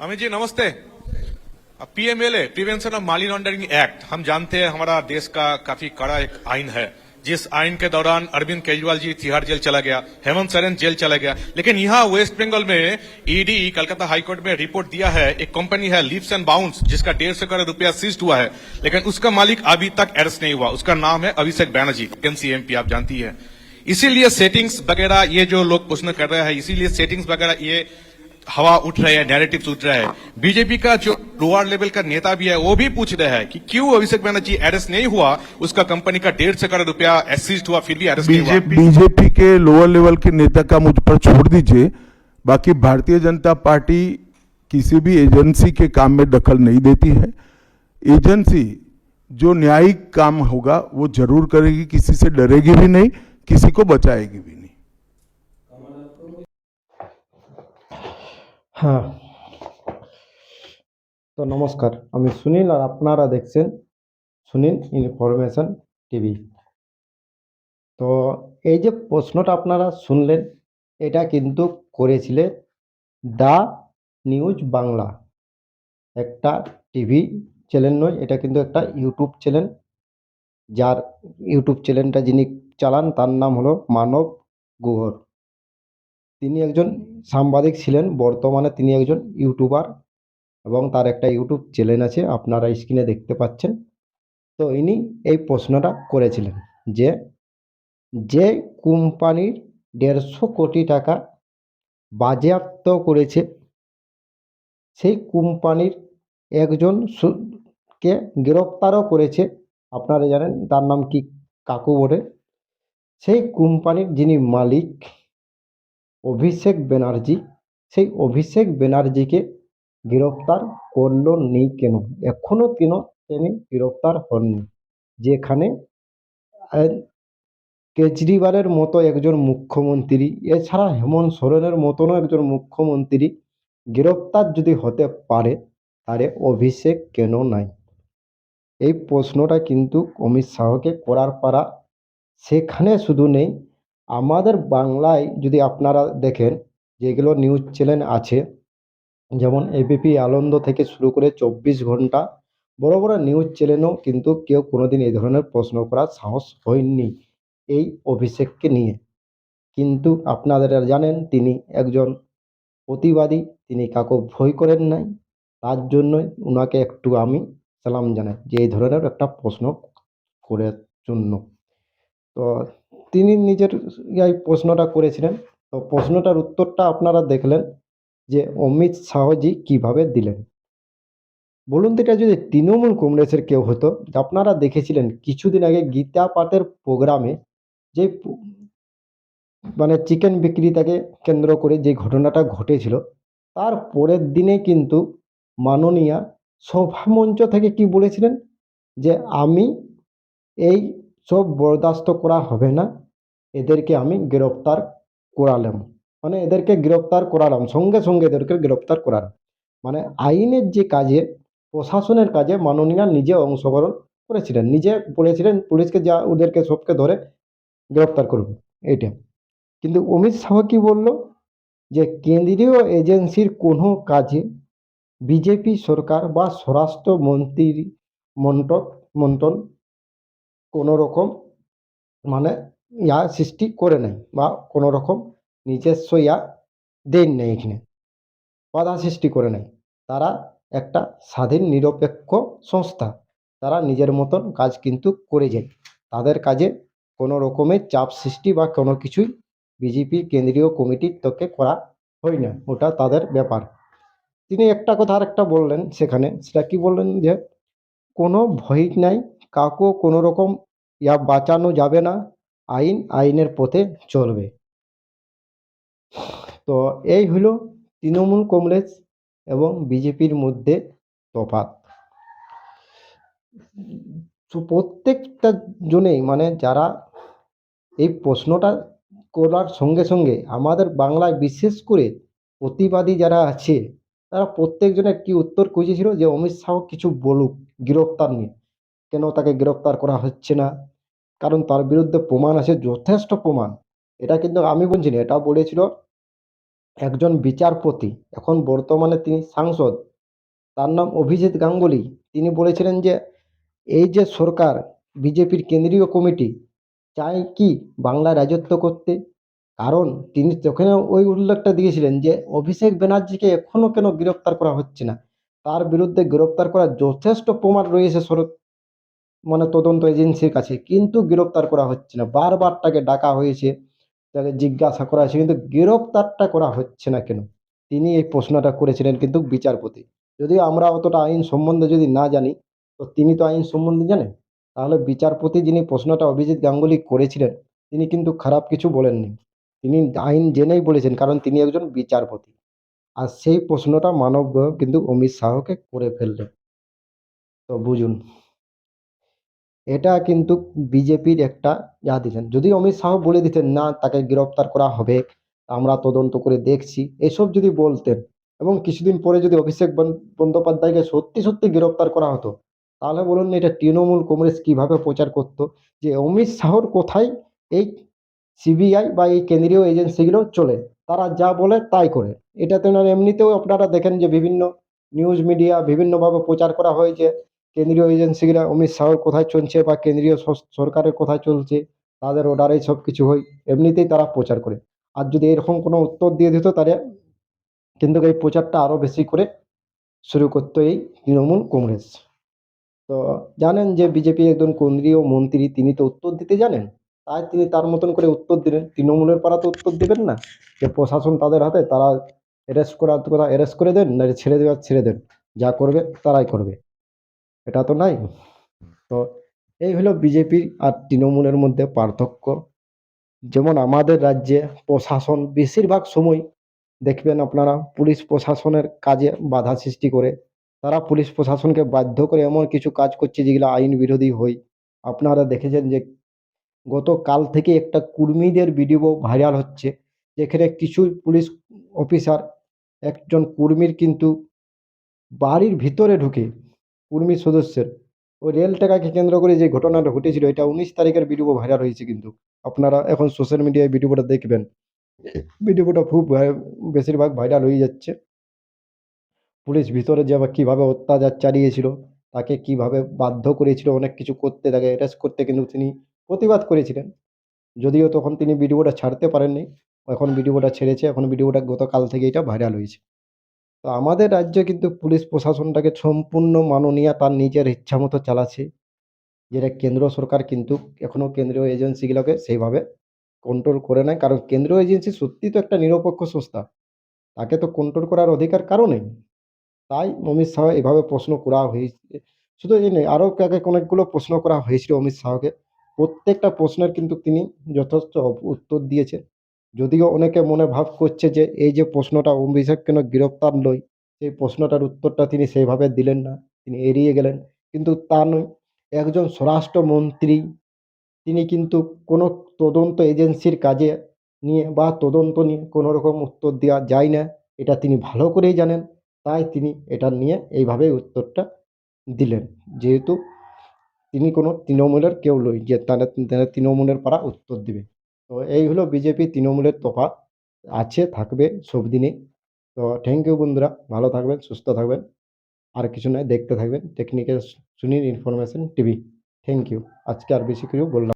अमित जी, नमस्ते। PMLA prevention of money laundering act हम जानते हैं हमारा देश का काफ़ी कड़ा एक आइन है, जिस आइन के दौरान अरविंद केजरीवाल जी तिहाड़ जेल चला गया, हेमंत सोरेन जेल चला गया। लेकिन यहाँ वेस्ट बंगाल में ईडी कलकत्ता हाईकोर्ट में रिपोर्ट दिया है, एक कंपनी है लिप्स एंड बाउंस जिसका डेढ़ सौ करोड़ रुपया सीज हुआ है। लेकिन उसका मालिक अभी तक अरेस्ट नहीं हुआ। उसका नाम है अभिषेक बैनर्जी एनसीएमपी आप जानती है। इसीलिए सेटिंग्स वगैरह ये जो लोग प्रश्न कर रहे हैं, इसीलिए सेटिंग्स वगैरह ये हवा उठ रहे हैं नैरेटिव्स उठ रहे हैं। बीजेपी का जो लोअर लेवल का नेता भी है, वो भी पूछ रहे हैं कि क्यों अभिषेक बैनर्जी अरेस्ट नहीं हुआ? उसका कंपनी का डेढ़ सौ करोड़ रुपया एसिस्ट हुआ, फिर भी अरेस्ट नहीं हुआ। बीजेपी बीजेपी के लोअर लेवल के नेता का मुझ पर छोड़ दीजिए। बाकी भारतीय जनता पार्टी किसी भी एजेंसी के काम में दखल नहीं देती है। एजेंसी जो न्यायिक काम होगा, वो ज़रूर करेगी, किसी से डरेगी भी नहीं, किसी को बचाएगी भी नहीं। হ্যাঁ। তো নমস্কার, আমি সুনীল আর আপনারা দেখছেন সুনীল ইনফরমেশন টিভি। তো এই যে প্রশ্নটা আপনারা শুনলেন, এটা কিন্তু করেছিলেন দা নিউজ বাংলা, একটা টিভি চ্যানেল নয়, এটা কিন্তু একটা ইউটিউব চ্যানেল। যার ইউটিউব চ্যানেলটা যিনি চালান, তার নাম হলো মানব গুহর। তিনি একজন সাংবাদিক ছিলেন, বর্তমানে তিনি একজন ইউটিউবার এবং তার একটা ইউটিউব চ্যানেল আছে, আপনারা স্ক্রিনে দেখতে পাচ্ছেন। তো ইনি এই প্রশ্নটা করেছিলেন যে যে কোম্পানির দেড়শো কোটি টাকা বাজেয়াপ্ত করেছে, সেই কোম্পানির একজন কে গ্রেপ্তারও করেছে, আপনারা জানেন তার নাম কি কাকু বটে, সেই কোম্পানির যিনি মালিক অভিষেক ব্যানার্জি সেই অভিষেক ব্যানার্জিকে গ্রেপ্তার করল নেই কেন? এখনও কেন তিনি গ্রেপ্তার হননি? যেখানে কেজরিওয়ালের মতো একজন মুখ্যমন্ত্রী, এছাড়া হেমন্ত সোরেনের মতনও একজন মুখ্যমন্ত্রী গ্রেপ্তার যদি হতে পারে তাহলে অভিষেক কেন নাই? এই প্রশ্নটা কিন্তু অমিত শাহকে করার পারা সেখানে শুধু নেই আমাদের বাংলায় যদি আপনারা দেখেন যেগুলো নিউজ চ্যানেল আছে, যেমন এবিপি আনন্দ থেকে শুরু করে চব্বিশ ঘণ্টা, বড় বড় নিউজ চ্যানেলও কিন্তু কেউ কোনোদিন এই ধরনের প্রশ্ন করার সাহস হয়নি এই অভিষেককে নিয়ে। কিন্তু আপনারা জানেন, তিনি একজন প্রতিবাদী, তিনি কাউকে ভয় করেন নাই, তার জন্যই ওনাকে একটু আমি সালাম জানাই যে এই ধরনের একটা প্রশ্ন করার জন্য। তো তিনি নিজের এই প্রশ্নটা করেছিলেন। তো প্রশ্নটার উত্তরটা আপনারা দেখলেন যে অমিত শাহজি কীভাবে দিলেন। বলুন তো এটা যদি তৃণমূল কংগ্রেসের কেউ হতো আপনারা দেখেছিলেন কিছুদিন আগে গীতা পাঠের প্রোগ্রামে যে মানে চিকেন বিক্রিতাকে কেন্দ্র করে যে ঘটনাটা ঘটেছিল, তার পরের দিনে কিন্তু মাননীয়া সভামঞ্চ থেকে কি বলেছিলেন? যে আমি এই সব বরদাস্ত করা হবে না। এদেরকে আমি গ্রেপ্তার করালাম। মানে এদেরকে গ্রেপ্তার করালাম, সঙ্গে সঙ্গে এদেরকে গ্রেপ্তার করালাম। মানে আইনের যে কাজে, প্রশাসনের কাজে মাননীয়া নিজে অংশগ্রহণ করেছিলেন। নিজে বলেছিলেন, পুলিশকে যা ওদেরকে সবকে ধরে গ্রেপ্তার করুন। এইটা। কিন্তু অমিত শাহ কি বলল? যে কেন্দ্রীয় এজেন্সির কোনো কাজে বিজেপি সরকার বা স্বরাষ্ট্র মন্ত্রী মন্ত্রক, মন্ত্রণ কোনো রকম মানে ইয়া সৃষ্টি করে নাই বা কোনো রকম নিজস্ব ইয়া দেন নেই এখানে। বাধা সৃষ্টি করে নাই। তারা একটা স্বাধীন নিরপেক্ষ সংস্থা। তারা নিজের মতন কাজ কিন্তু করে যায়। তাদের কাজে কোনো রকমের চাপ সৃষ্টি বা কোনো কিছুই বিজেপি কেন্দ্রীয় কমিটির তোকে করা হয় না। ওটা তাদের ব্যাপার। তিনি একটা কথা আর একটা বললেন সেখানে। সেটা কি বললেন যে কোনো ভয় নাই কাউকে কোনো রকম ইয়া বাঁচানো যাবে না। আইন, আইনের পথে চলবে। তো এই হলো তৃণমূল কংগ্রেস এবং বিজেপির মধ্যে তফাৎ। তো প্রত্যেকটা জনেই মানে যারা এই প্রশ্নটা করার সঙ্গে সঙ্গে আমাদের বাংলায় বিশেষ করে প্রতিবাদী যারা আছে, তারা প্রত্যেকজনের কি উত্তর খুঁজেছিল যে অমিত শাহ কিছু বলুক, গ্রেপ্তার নিয়ে। কেন তাকে গ্রেপ্তার করা হচ্ছে না? কারণ তার বিরুদ্ধে প্রমাণ আছে, যথেষ্ট প্রমাণ। এটা কিন্তু আমি বলছি না এটা বলেছিল একজন বিচারপতি, এখন বর্তমানে তিনি সাংসদ। তার নাম অভিজিৎ গাঙ্গুলি। তিনি বলেছিলেন যে, এই যে সরকার, বিজেপির কেন্দ্রীয় কমিটি, চায় কি বাংলা রাজত্ব করতে? কারণ তিনি তখন ওই উল্লেখটা দিয়েছিলেন যে, অভিষেক ব্যানার্জিকে এখনও কেন গ্রেপ্তার করা হচ্ছে না? তার বিরুদ্ধে গ্রেপ্তার করার যথেষ্ট প্রমাণ রয়েছে মানে তদন্ত এজেন্সির কাছে। কিন্তু গ্রেপ্তার করা হচ্ছে না। বারবার তাকে ডাকা হয়েছে, তাকে জিজ্ঞাসা করা হয়েছে, কিন্তু গ্রেপ্তারটা করা হচ্ছে না কেন? তিনি এই প্রশ্নটা করেছিলেন কিন্তু বিচারপতি। যদিও আমরা অতটা আইন সম্বন্ধে যদি না জানি, তো তিনি তো আইন সম্বন্ধে জানেন? তাহলে বিচারপতি যিনি প্রশ্নটা অভিজিৎ গাঙ্গুলি করেছিলেন, তিনি কিন্তু খারাপ কিছু বলেননি। তিনি আইন জেনেই বলেছেন, কারণ তিনি একজন বিচারপতি। আর সেই প্রশ্নটা মানব কিন্তু অমিত শাহকে করে ফেললেন। তো বুঝুন। এটা কিন্তু বিজেপির একটা ইয়া দিচ্ছেন যদি অমিত শাহ বলে দিতেন, না, তাকে গ্রেপ্তার করা হবে, আমরা তদন্ত করে দেখছি। এসব যদি বলতেন এবং কিছুদিন পরে যদি অভিষেক বন্দ্যোপাধ্যায়কে সত্যি সত্যি গ্রেপ্তার করা হতো, তাহলে বলুন না, এটা তৃণমূল কংগ্রেস কীভাবে প্রচার করতো যে অমিত শাহর কোথায় এই সিবিআই বা এই কেন্দ্রীয় এজেন্সিগুলো চলে, তারা যা বলে তাই করে। এটাতে না, এমনিতেও আপনারা দেখেন যে বিভিন্ন নিউজ মিডিয়া বিভিন্নভাবে প্রচার করা হয় যে কেন্দ্রীয় এজেন্সিগুলো অমিত শাহর কোথায় চলছে বা কেন্দ্রীয় সরকারের কোথায় চলছে, তাদের অর্ডারেই সব কিছু হয়, এমনিতেই তারা প্রচার করে। আর যদি এরকম কোনো উত্তর দিয়ে দিত তাহলে কিন্তু এই প্রচারটা আরও বেশি করে শুরু করতো এই তৃণমূল কংগ্রেস। তো জানেন যে বিজেপি একজন কেন্দ্রীয় মন্ত্রী, তিনি তো উত্তর দিতে জানেন, তাই তিনি তার মতন করে উত্তর দিলেন। তৃণমূলের পাড়া তো উত্তর দেবেন না, যে প্রশাসন তাদের হাতে, তারা অ্যারেস্ট করার কথা অ্যারেস্ট করে দেন, না ছেড়ে দেওয়ার, ছেড়ে দেন, যা করবে তারাই করবে। এটা তো নাই। তো এই হলো বিজেপির আর তৃণমূলের মধ্যে পার্থক্য। যেমন আমাদের রাজ্যে প্রশাসন বেশিরভাগ সময় দেখবেন আপনারা পুলিশ প্রশাসনের কাজে বাধা সৃষ্টি করে। তারা পুলিশ প্রশাসনকে বাধ্য করে এমন কিছু কাজ করছে যেগুলো আইন বিরোধী হয়। আপনারা দেখেছেন যে গতকাল থেকে একটা কুর্মীদের ভিডিও ভাইরাল হচ্ছে। যেখানে কিছু পুলিশ অফিসার একজন কুর্মীর কিন্তু বাড়ির ভিতরে ঢুকে কুর্মী সদস্যের। ওই রেল টাকাকে কেন্দ্র করে যে ঘটনাটা ঘটেছিল, এটা উনিশ তারিখের ভিডিও ভাইরাল হয়েছে কিন্তু। আপনারা এখন সোশ্যাল মিডিয়ায় ভিডিওটা দেখবেন। ভিডিওটা খুব বেশিরভাগ ভাইরাল হয়ে যাচ্ছে। পুলিশ ভিতরে যে কীভাবে অত্যাচার চালিয়েছিল, তাকে কীভাবে বাধ্য করেছিল, অনেক কিছু করতে, তাকে অ্যারেস্ট করতে কিন্তু তিনি প্রতিবাদ করেছিলেন। যদিও তখন তিনি ভিডিওটা ছাড়তে পারেননি, এখন ভিডিওটা ছেড়েছে, এখন ভিডিওটা গতকাল থেকে এটা ভাইরাল হয়েছে। তো আমাদের রাজ্যে কিন্তু পুলিশ প্রশাসনটাকে সম্পূর্ণ মাননীয় তার নিজের ইচ্ছা মতো চালাচ্ছে। যেটা কেন্দ্র সরকার কিন্তু এখনও কেন্দ্রীয় এজেন্সিগুলোকে সেইভাবে কন্ট্রোল করে নেয় কারণ কেন্দ্রীয় এজেন্সি সত্যি তো একটা নিরপেক্ষ সংস্থা। তাকে তো কন্ট্রোল করার অধিকার কারও নেই তাই অমিত শাহ এভাবে প্রশ্ন করা হয়েছে। শুধু এই নয়, আরও অনেকগুলো প্রশ্ন করা হয়েছিল অমিত শাহকে। প্রত্যেকটা প্রশ্নের কিন্তু তিনি যথেষ্ট উত্তর দিয়েছেন। যদিও অনেকে মনে ভাব করছে যে এই যে প্রশ্নটা অভিষেক কেন গ্রেপ্তার নয়, সেই প্রশ্নটার উত্তরটা তিনি সেইভাবে দিলেন না, তিনি এড়িয়ে গেলেন। কিন্তু তা নয়, একজন স্বরাষ্ট্রমন্ত্রী, তিনি কিন্তু কোনো তদন্ত এজেন্সির কাজে নিয়ে বা তদন্ত নিয়ে কোনো রকম উত্তর দেওয়া যায় না, এটা তিনি ভালো করেই জানেন, তাই তিনি এটা নিয়ে এইভাবেই উত্তরটা দিলেন। যেহেতু তিনি কোনো তৃণমূলের কেউ নয়, যে তারা তৃণমূলের পাড়া উত্তর দিবে। তো এই হলো বিজেপি তৃণমূলের তফাৎ। আছে, থাকবে সব দিনে। তো থ্যাংক ইউ বন্ধুরা, ভালো থাকবেন, সুস্থ থাকবেন। আর কিছু নয়, দেখতে থাকবেন। Technical Sunil information TV thank you আজকে আর বেশি কিছু বললাম